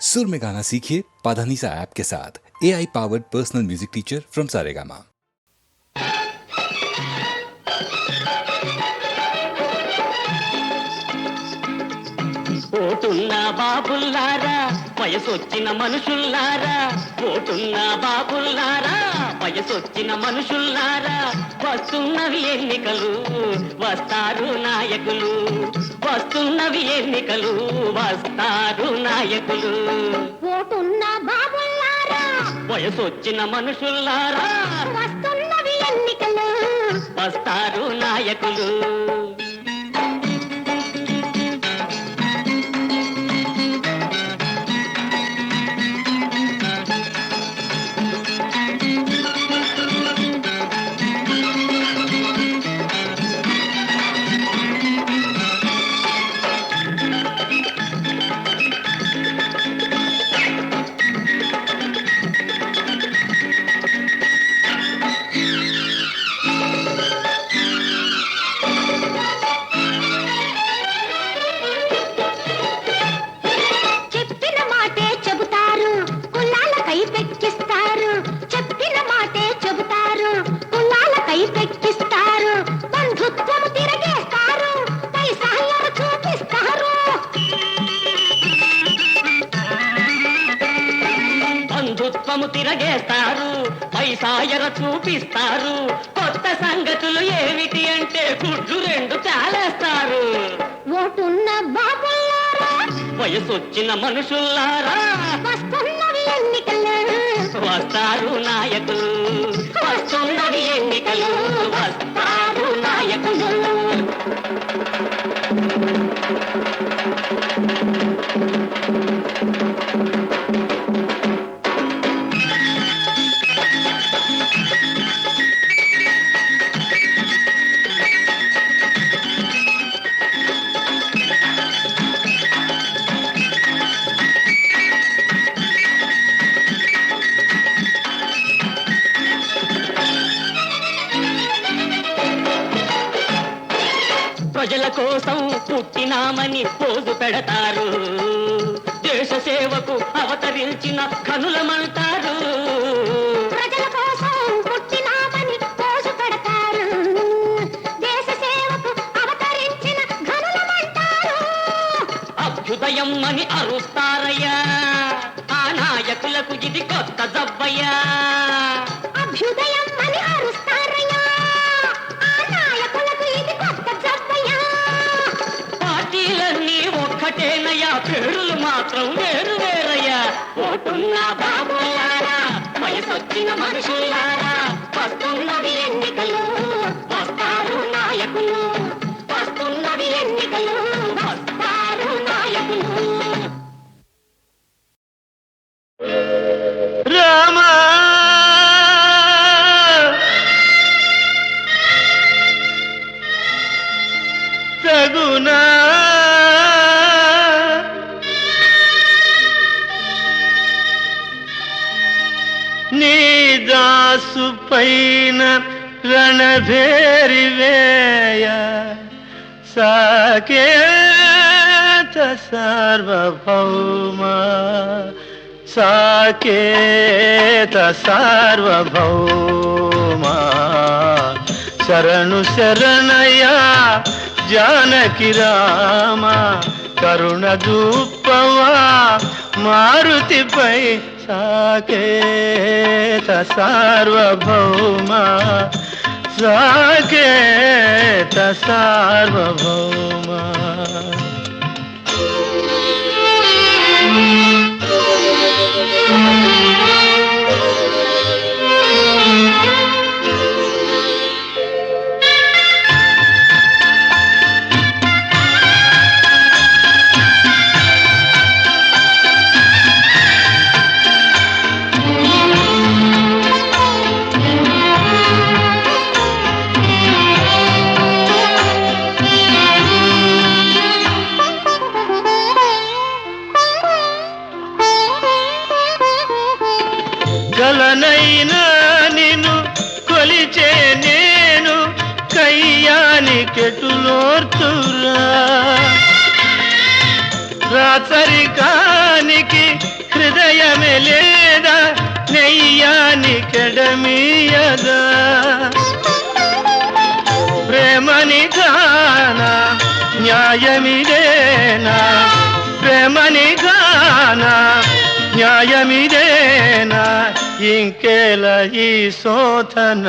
सुर में गाना सीखिए पाधानीसा ऐप के साथ A I powered personal music teacher from Saregama ఓటున్న బాబుల్లారా వయసొచ్చిన మనుషుల్లారా ఓటున్న బాబుల్లారా వయసొచ్చిన మనుషుల్లారా వస్తున్నవి ఎన్నికలు వస్తారు నాయకులు. వస్తున్నవి ఎన్నికలు వస్తారు నాయకులు. ఓటున్న బాబుల్లారా వయసొచ్చిన మనుషుల్లారా వస్తున్నవి ఎన్నికలు. వస్తారు నాయకులు. తిరగేస్తారు. పైసాయర చూపిస్తారు. కొత్త సంగతులు ఏమిటి అంటే గుడ్లు రెండు చాలేస్తారు. ఓటున్న బాబుల్లారా? వయసొచ్చిన మనుషుల్లారా? వస్తున్నవి ఎన్నికలు. వస్తారు నాయకులు. వస్తున్నవి ఎన్నికలు. పెడతారు దేశ సేవకు అవతరించిన కనులమంటారు. ప్రజల కోసం పుట్టినామని పోజు పెడతారు దేశ సేవకు అవతరించిన ఘనులమంటారు అభ్యుదయం అని అరుస్తారయ్యా. ఆ నాయకులకు ఇది కొత్త జబ్బయ్యా. ఒకటేనయ్యా పేరులు మాత్రం వేరు వేరయ్యా. ఓటున్న బాబులారా వయసొచ్చిన మనుషులారా వస్తున్నవి ఎన్నికలు. రణభేరి వేయ సాకేత సార్వభౌమ సాకేత సార్వభౌమ శరణు శరణయ జానకి రామ కరుణ దూపవా మారుతిపై సాకేత సార్వభౌమ కెడమీయదా ప్రేమని గాన న్యాయమిదేనా? ప్రేమని గాన న్యాయమిదేనా? ఇంకేల ఈ శోధన?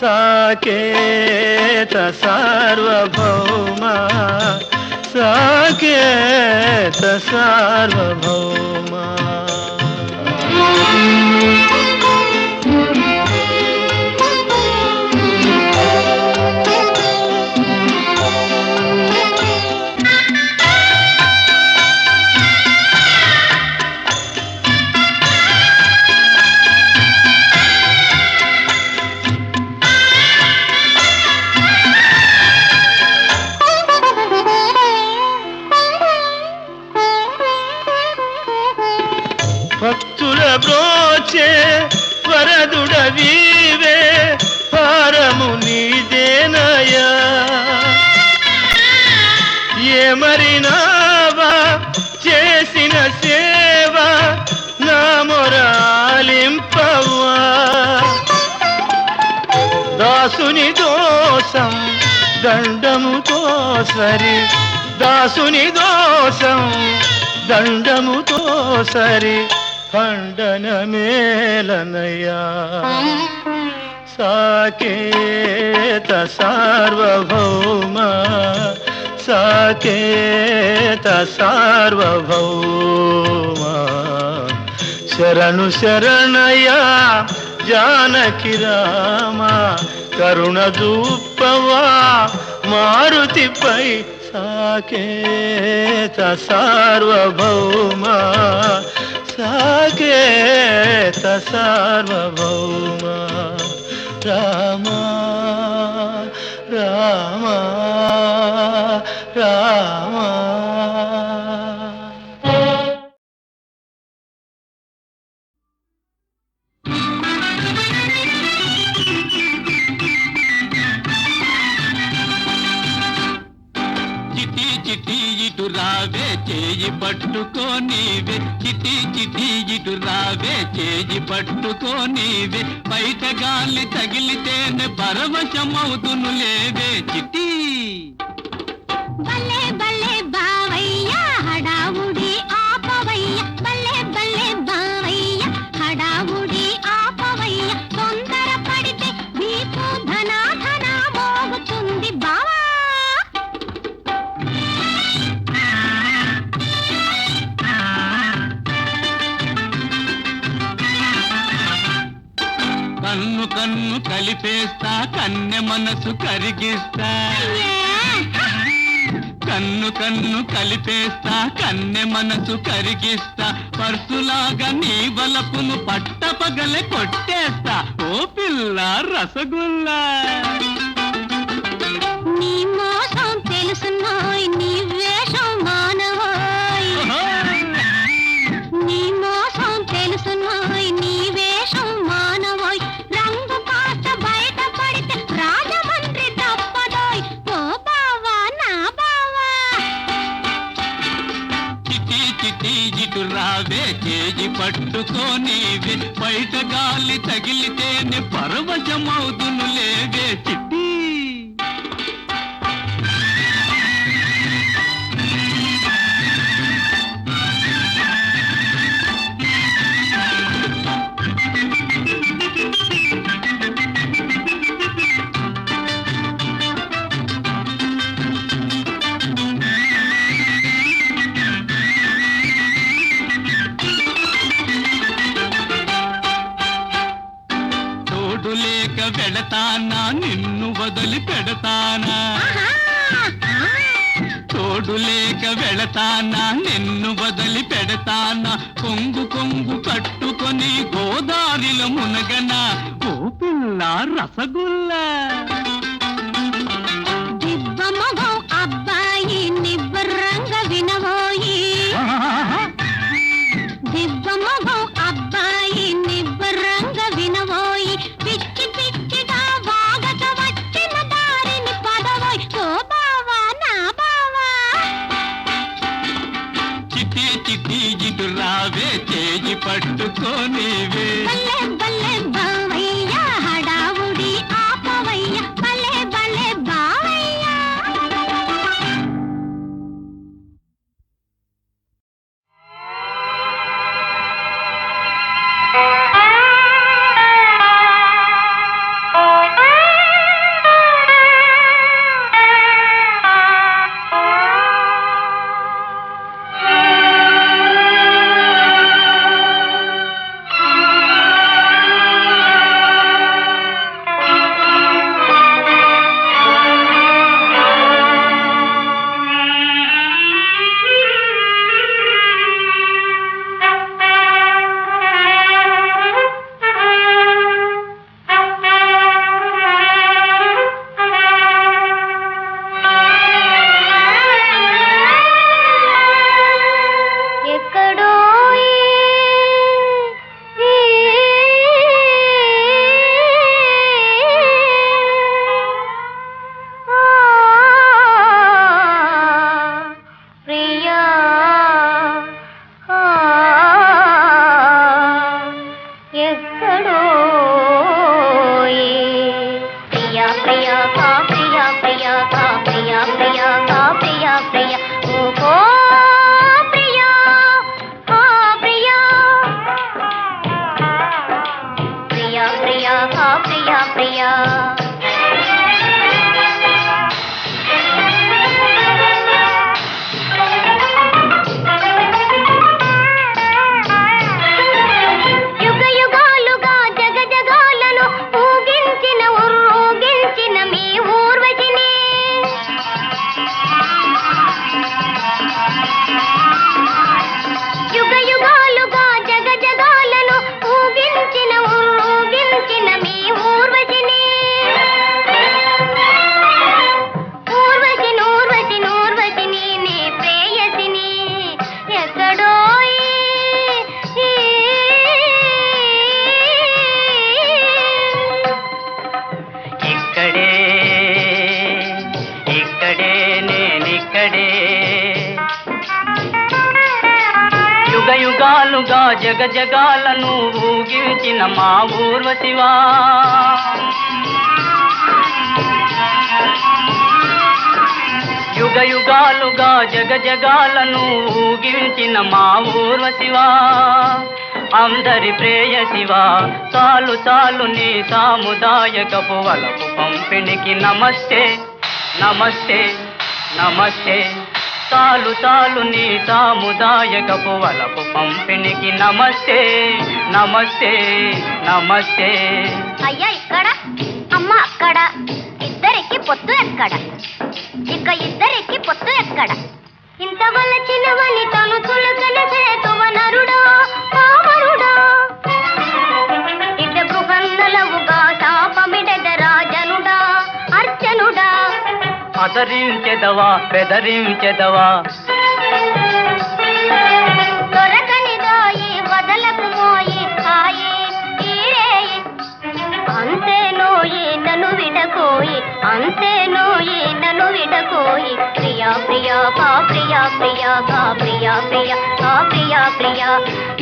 సాకేత సార్వభౌమ సాకేత సార్వభౌమ. సరి దాసుని దోషం దండముతో సరి ఖండన మేలనయా సాకేత సార్వభౌమ సాకేత సార్వభౌమ. శరణు శరణయా జానకి రామా కరుణ దూపవా మారుతిపై సాకేత సార్వభౌమ సాకేత సార్వభౌమ. రామ రామ రామ. చేయి పట్టుకోనివే చిటి చిటి ఇటు రావే చేయి పట్టుకోనివే బయట గాలి తగిలితేనే పరవశమవుతును లేవే చిటి. కన్ను కలిపేస్తా కన్నె మనసు కరిగిస్తా. కన్ను కన్ను కలిపేస్తా కన్నె మనసు కరిగిస్తా. పర్సులాగా నీ వలపును పట్టపగలే కొట్టేస్తా. ఓ పిల్ల రసగుల్లా. నీ మోసం తెలుసున్నోయ్. చిటి ఇటు రావే చేయి పట్టుకోనివే బయట గాలి తగిలితేనే పరవశమవుతును లేవే చిట్టి వెడతానా నిన్ను వదిలి పెడతానా? తోడు లేక వెళతానా నిన్ను వదిలి పెడతానా? కొంగు కొంగు కట్టుకొని గోదారిలో మునగనా? ఓ పిల్ల రసగుల్లా! జగజగాలుగా జగజగాలను ఊగించిన మా ఊర్వశివా యుగ యుగాలుగా జగజగాలను ఊగించిన మా ఊర్వశివా అందరి ప్రేయ శివ చాలు చాలు నీ సాముదాయకపు వలపు పంపిణీకి నమస్తే నమస్తే నమస్తే. చాలు చాలు నీ సాముదాయకపు వలపు పంపిణీకి నమస్తే నమస్తే నమస్తే. అయ్యా ఇక్కడ. అమ్మ అక్కడ. ఇద్దరికి పొత్తు ఎక్కడ? ఇక ఇద్దరికి పొత్తు ఎక్కడ? ఇంత వల్ల చిన్నవని తను తులకన చేతువ ఆదరించెదవా పెదరించెదవా దొరకనిదోయి వదలకు విడకోయి ప్రియా ప్రియా కా ప్రియా ప్రియా కా ప్రియా ప్రియా కా ప్రియా ప్రియా ప్రియా ప్రియా.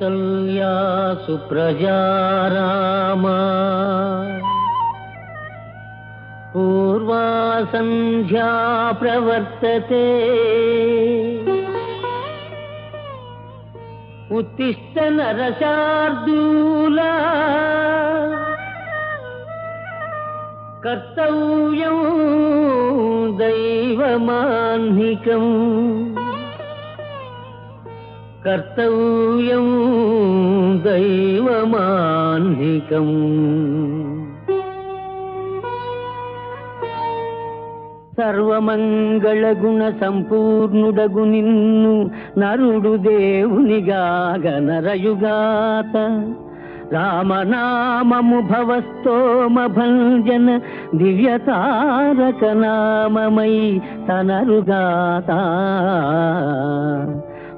కౌసల్యాసు సుప్రజా పూర్వా సంధ్యా ప్రవర్తతే. ఉత్తిష్ట నరశార్దూలా. కర్తవ్యం దైవమాన్నికం. కర్తవ్యం దైవమాన్నికం. సర్వమంగళగుణ సంపూర్ణుడగు నిన్ను నరుడు దేవునిగాగ నరయుగాత. రామనామము భవస్తోమ భంజన దివ్యతారక నామమై తనరుగాత.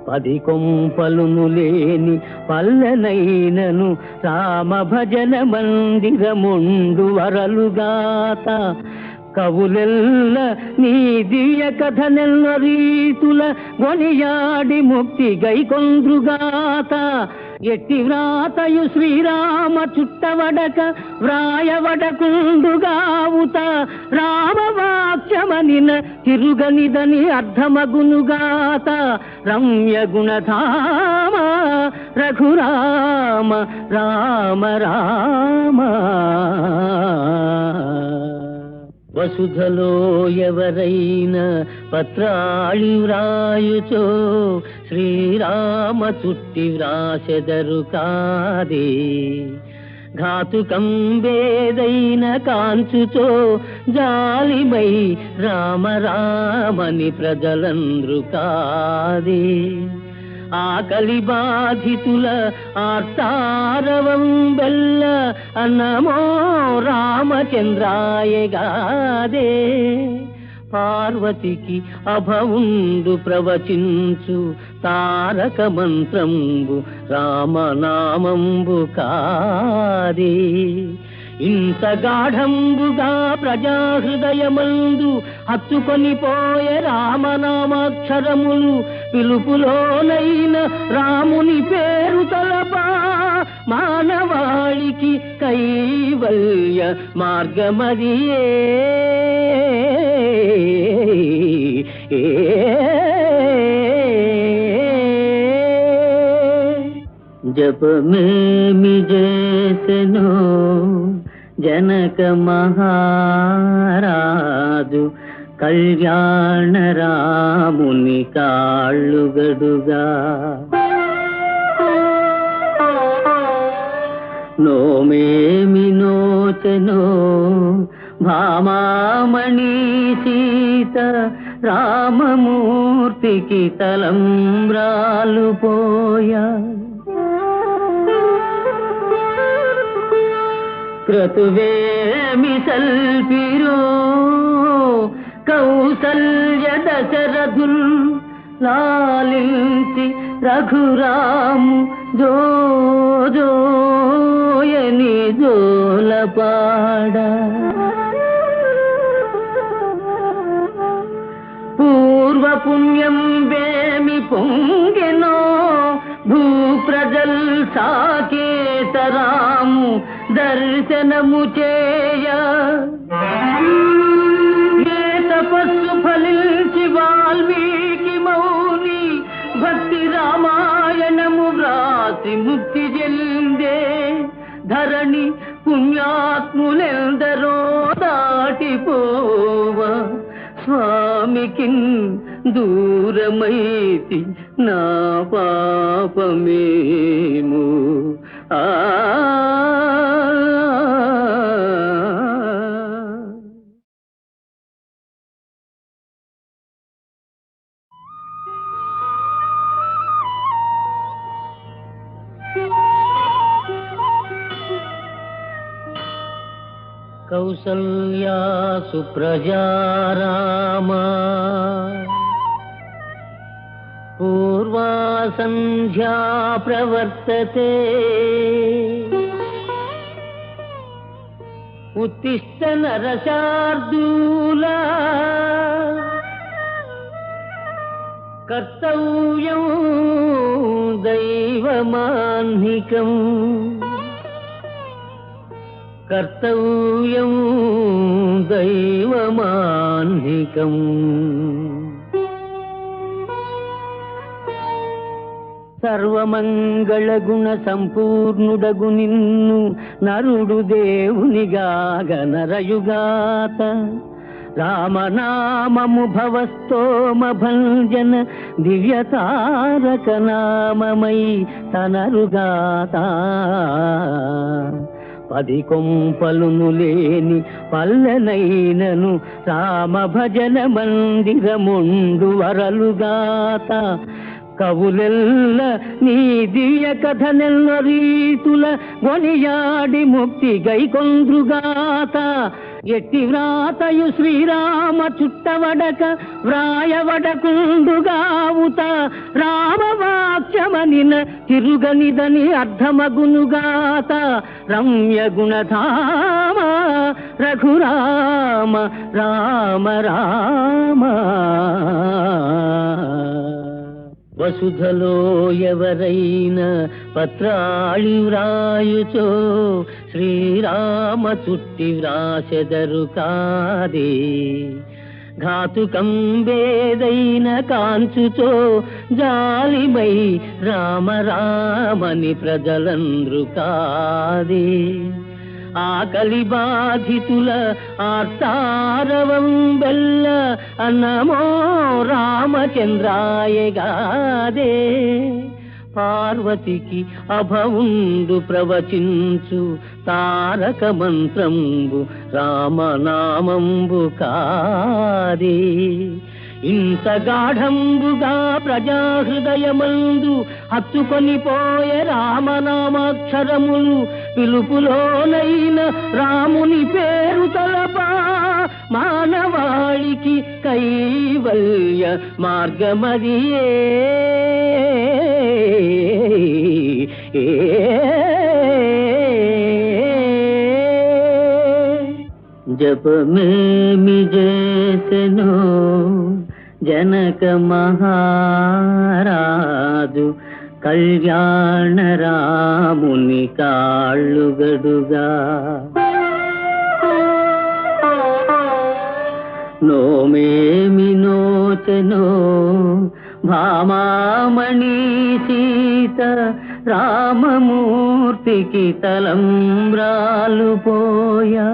పది కొంపలును లేని పల్లెనైనను రామ భజన మందిరముండు వరలుగాత. కవులెల్ల నీ దివ్య కథ నెల్ల రీతుల గొనియాడి ముక్తి గైకొంద్రుగాత ఎట్టి వ్రాతయు శ్రీరామ చుట్టవడక వ్రాయవడకుండుగావుత రామవాక్యమనిన తిరుగనిదని అర్థమగునుగాత రమ్య గుణధామ రఘురామ రామ రామ వసుధలో ఎవరైనా పత్రాళి వ్రాయుచో శ్రీరామ చుట్టి వ్రాసెదరు కాదే. ఘాతుకం వేదైన కాంచుచో జాలిమై రామ రామని ప్రజలంద్రు కాదే. ఆకలి బాధితుల ఆర్తారవం బెల్ల అన్నమో రామచంద్రాయగాదే పార్వతికి అభవుండు ప్రవచించు తారక మంత్రంబు రామనామంబు కాదే. ఇంత గాఢంబుగా ప్రజాహృదయమందు హత్తుకొని పోయే రామనామాక్షరములు పిలుపులోనైన రాముని పేరు తలపా మానవాళికి కైవల్య మార్గమదియే జపమేమి చేసెను జనక మహారాజు కళ్యాణ రాముని కాళ్ళుగడుగా నోమేమి నోచనో భామామణి సీత రామమూర్తికి తలంబ్రాలు పోయా క్రతువేమి సల్పిరో? కౌసల్య దశరథుల్ లాలించి రఘురాము జోజోయని జోలపాడ. పూర్వపుణ్యం వేమి పొంగెనో? భూ ప్రజల్ సాకేతరాము దర్శనము చేయ. ఏ తపస్సు ఫలించి వాల్మీకి మౌని భక్తి రామాయణము వ్రాసి ముక్తి చెల్లిందే ధరణి పుణ్యాత్ములెందరో దాటిపోవ. స్వామికి దూరమైతి నా పాపమేము. ఆ कौसल्या सुप्रजा सुप्रजारामा। पूर्वा सन्ध्या प्रवर्तते। उत्तिष्ठ नरशार्दूला। कर्तव्यं दैवमाह्निकम् కర్తవ్యం దైవమాన్నికం. సర్వమంగళగుణ సంపూర్ణుడగు నిన్ను నరుడు దేవునిగా నరయుగాత రామనామము భవస్తోమ భంజన దివ్యతారక నామమై తనరుగాత. పది కొంపలును లేని పల్లెనైనను రామ భజన మందిరముండు వరలుగాత కవులెల్ల నీ దివ్య కథ నెల్ల రీతుల గొనియాడి ముక్తి గైకొంద్రుగాత ఎట్టి వ్రాతయు శ్రీరామ చుట్టవడక వ్రాయవడకుండుగావుత రామవాక్యమనిన తిరుగనిదని అర్థమగునుగాత రమ్య గుణధామ రఘురామ రామ రామ వసుధలో ఎవరైనా పత్రాళి వ్రాయుచో శ్రీరామ చుట్టి వ్రాసెదరు కాదే. ఘాతుకం వేదైన కాంచుచో జాలిమై రామ రామని ప్రజలంద్రు కాదే. ఆకలి బాధితుల ఆర్తారవం బెల్ల అన్నమో రామచంద్రాయగాదే పార్వతికి అభవుండు ప్రవచించు తారక మంత్రంబు రామనామంబు కాదే. ఇంత గాఢంబుగా ప్రజాహృదయమందు హత్తుకొని పోయే రామనామాక్షరములు పిలుపులోనైన రాముని పేరు తలపా మానవాళికి కైవల్య మార్గమదియే జపమేమి చేసెను జనక మహారాజు కళ్యాణ రాముని కాళ్ళుగడుగా నోమేమి నోచనో భామామణి సీత రామమూర్తికి తలంబ్రాలు పోయా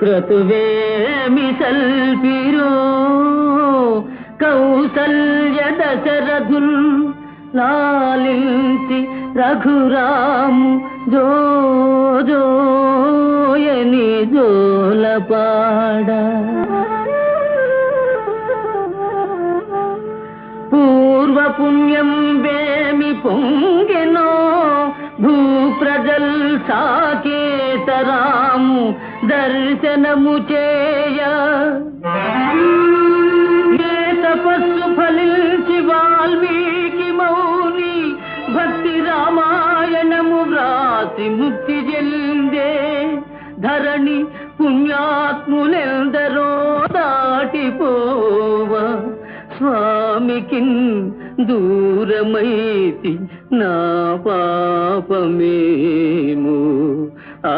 క్రతువేమి సల్పిరో కౌసల్య దశరథుల్ లాలించి రఘురాము జోజోయని జోలపాడ. పూర్వపుణ్యం వేమి పొంగెనో భూప్రజల్ సాకేతరాము దర్శనము చేయ. ఏ తపస్సు ఫలించి వాల్మీకి మౌని భక్తి రామాయణము వ్రాసి ముక్తి చెందే. ధరణి పుణ్యాత్ములెందరో దాటిపోవ. స్వామికి దూరమైతి నా పాపమేము. ఆ